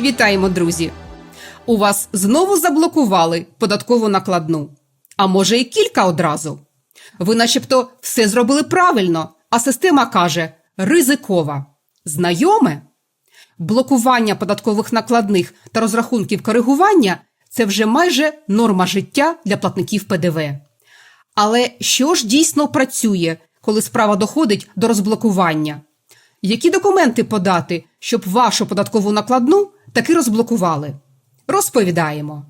Вітаємо, друзі! У вас знову заблокували податкову накладну. А може і кілька одразу. Ви начебто все зробили правильно, а система каже ризикова. Знайоме? Блокування податкових накладних та розрахунків коригування це вже майже норма життя для платників ПДВ. Але що ж дійсно працює, коли справа доходить до розблокування? Які документи подати, щоб вашу податкову накладну таки розблокували? Розповідаємо.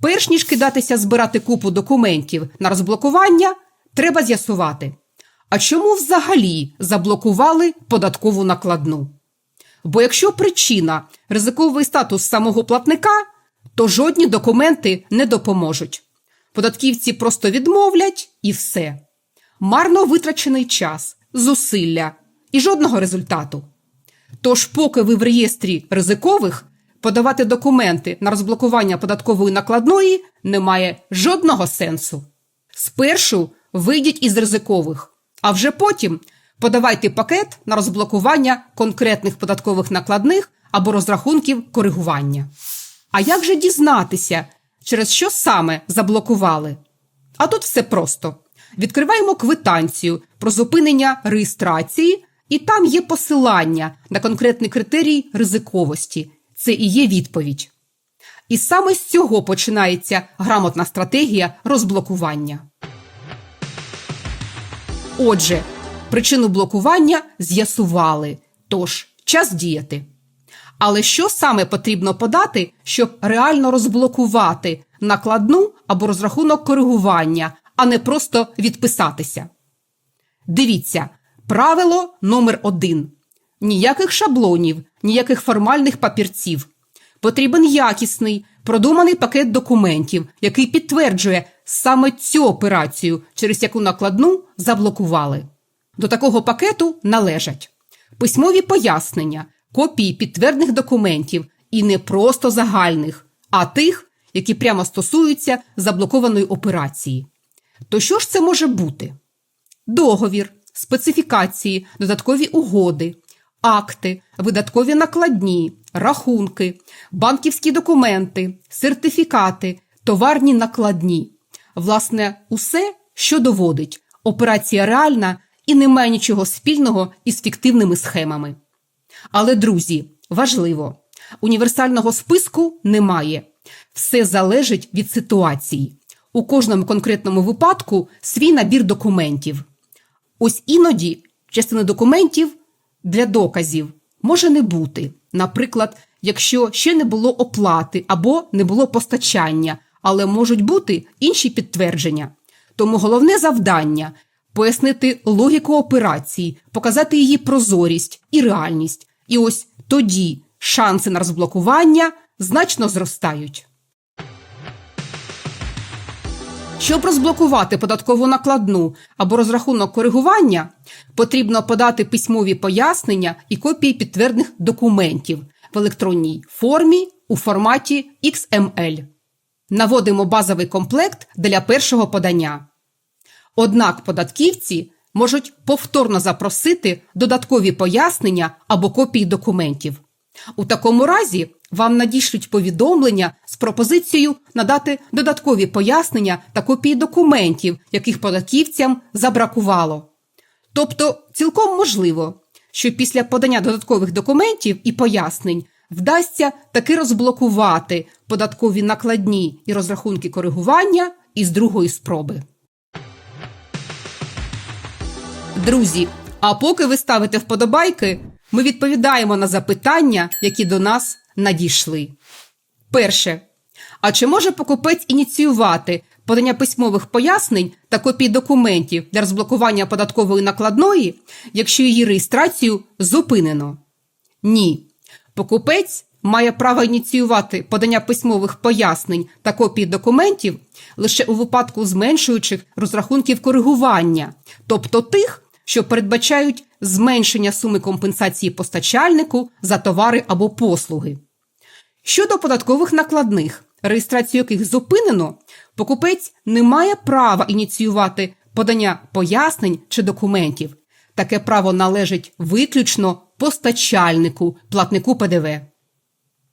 Перш ніж кидатися збирати купу документів на розблокування, треба з'ясувати, а чому взагалі заблокували податкову накладну? Бо якщо причина ризиковий статус самого платника, то жодні документи не допоможуть. Податківці просто відмовлять і все. Марно витрачений час, зусилля і жодного результату. Тож, поки ви в реєстрі ризикових, подавати документи на розблокування податкової накладної немає жодного сенсу. Спершу вийдіть із ризикових, а вже потім подавайте пакет на розблокування конкретних податкових накладних або розрахунків коригування. А як же дізнатися, через що саме заблокували? А тут все просто. Відкриваємо квитанцію про зупинення реєстрації, і там є посилання на конкретний критерій ризиковості. Це і є відповідь. І саме з цього починається грамотна стратегія розблокування. Отже, причину блокування з'ясували, тож час діяти. Але що саме потрібно подати, щоб реально розблокувати накладну або розрахунок коригування, а не просто відписатися? Дивіться, правило номер один: ніяких шаблонів, ніяких формальних папірців. Потрібен якісний, продуманий пакет документів, який підтверджує саме цю операцію, через яку накладну заблокували. До такого пакету належать письмові пояснення, копії підтвердних документів і не просто загальних, а тих, які прямо стосуються заблокованої операції. То що ж це може бути? Договір, специфікації, додаткові угоди, акти, видаткові накладні, рахунки, банківські документи, сертифікати, товарні накладні. Власне, усе, що доводить, операція реальна і не має нічого спільного із фіктивними схемами. Але, друзі, важливо, універсального списку немає. Все залежить від ситуації. У кожному конкретному випадку свій набір документів. Ось іноді частини документів для доказів може не бути. Наприклад, якщо ще не було оплати або не було постачання, але можуть бути інші підтвердження. Тому головне завдання пояснити логіку операції, показати її прозорість і реальність. І ось тоді шанси на розблокування значно зростають. Щоб розблокувати податкову накладну або розрахунок коригування, потрібно подати письмові пояснення і копії підтвердних документів в електронній формі у форматі XML. Наводимо базовий комплект для першого подання. Однак податківці можуть повторно запросити додаткові пояснення або копії документів. У такому разі вам надішлють повідомлення з пропозицією надати додаткові пояснення та копії документів, яких податківцям забракувало. Тобто, цілком можливо, що після подання додаткових документів і пояснень вдасться таки розблокувати податкові накладні і розрахунки коригування із другої спроби. Друзі, а поки ви ставите вподобайки, ми відповідаємо на запитання, які до нас надійшли. Перше. А чи може покупець ініціювати подання письмових пояснень та копій документів для розблокування податкової накладної, якщо її реєстрацію зупинено? Ні. Покупець має право ініціювати подання письмових пояснень та копій документів лише у випадку зменшуючих розрахунків коригування, тобто тих, що передбачають зменшення суми компенсації постачальнику за товари або послуги. Щодо податкових накладних, реєстрацію яких зупинено, покупець не має права ініціювати подання пояснень чи документів. Таке право належить виключно постачальнику, платнику ПДВ.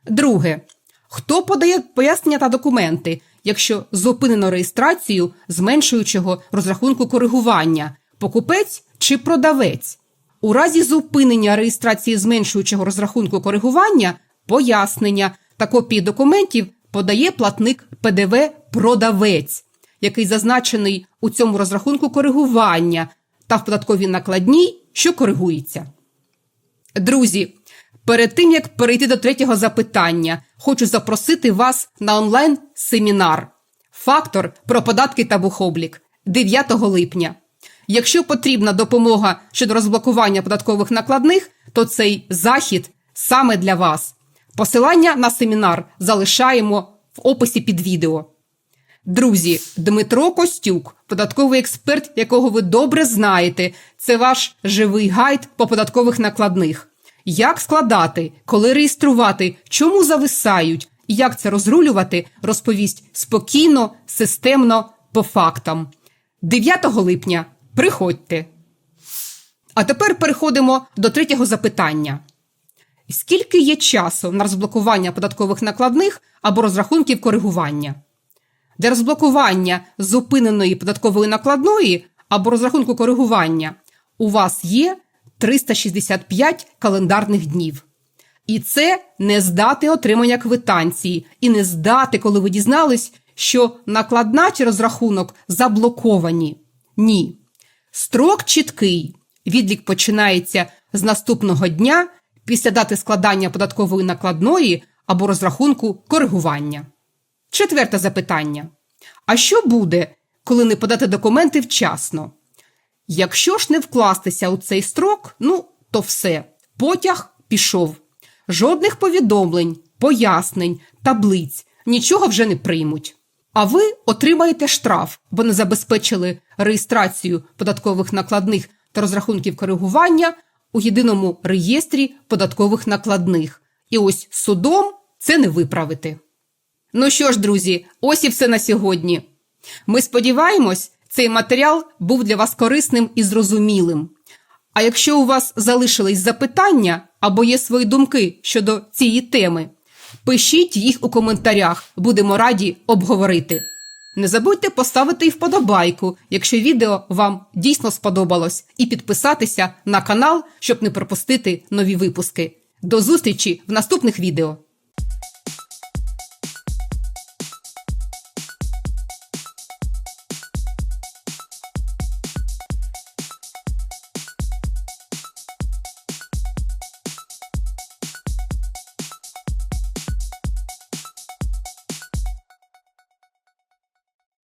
Друге. Хто подає пояснення та документи, якщо зупинено реєстрацію зменшуючого розрахунку коригування покупець чи продавець? У разі зупинення реєстрації зменшуючого розрахунку коригування пояснення та копії документів подає платник ПДВ продавець, який зазначений у цьому розрахунку коригування та в податковій накладній, що коригується. Друзі, перед тим як перейти до третього запитання, хочу запросити вас на онлайн-семінар Фактор про податки та бухоблік 9 липня. Якщо потрібна допомога щодо розблокування податкових накладних, то цей захід саме для вас. Посилання на семінар залишаємо в описі під відео. Друзі, Дмитро Костюк, податковий експерт, якого ви добре знаєте, це ваш живий гайд по податкових накладних. Як складати, коли реєструвати, чому зависають і як це розрулювати, розповість спокійно, системно, по фактам. 9 липня приходьте. А тепер переходимо до третього запитання. Скільки є часу на розблокування податкових накладних або розрахунків коригування? Для розблокування зупиненої податкової накладної або розрахунку коригування у вас є 365 календарних днів. І це не здати отримання квитанції, і не здати, коли ви дізнались, що накладна чи розрахунок заблоковані. Ні. Строк чіткий. Відлік починається з наступного дня після дати складання податкової накладної або розрахунку коригування. Четверте запитання. А що буде, коли не подати документи вчасно? Якщо ж не вкластися у цей строк, ну, то все, потяг пішов. Жодних повідомлень, пояснень, таблиць, нічого вже не приймуть. А ви отримаєте штраф, бо не забезпечили реєстрацію податкових накладних та розрахунків коригування у єдиному реєстрі податкових накладних. І ось судом це не виправити. Ну що ж, друзі, ось і все на сьогодні. Ми сподіваємось, цей матеріал був для вас корисним і зрозумілим. А якщо у вас залишились запитання або є свої думки щодо цієї теми, пишіть їх у коментарях, будемо раді обговорити. Не забудьте поставити і вподобайку, якщо відео вам дійсно сподобалось, і підписатися на канал, щоб не пропустити нові випуски. До зустрічі в наступних відео!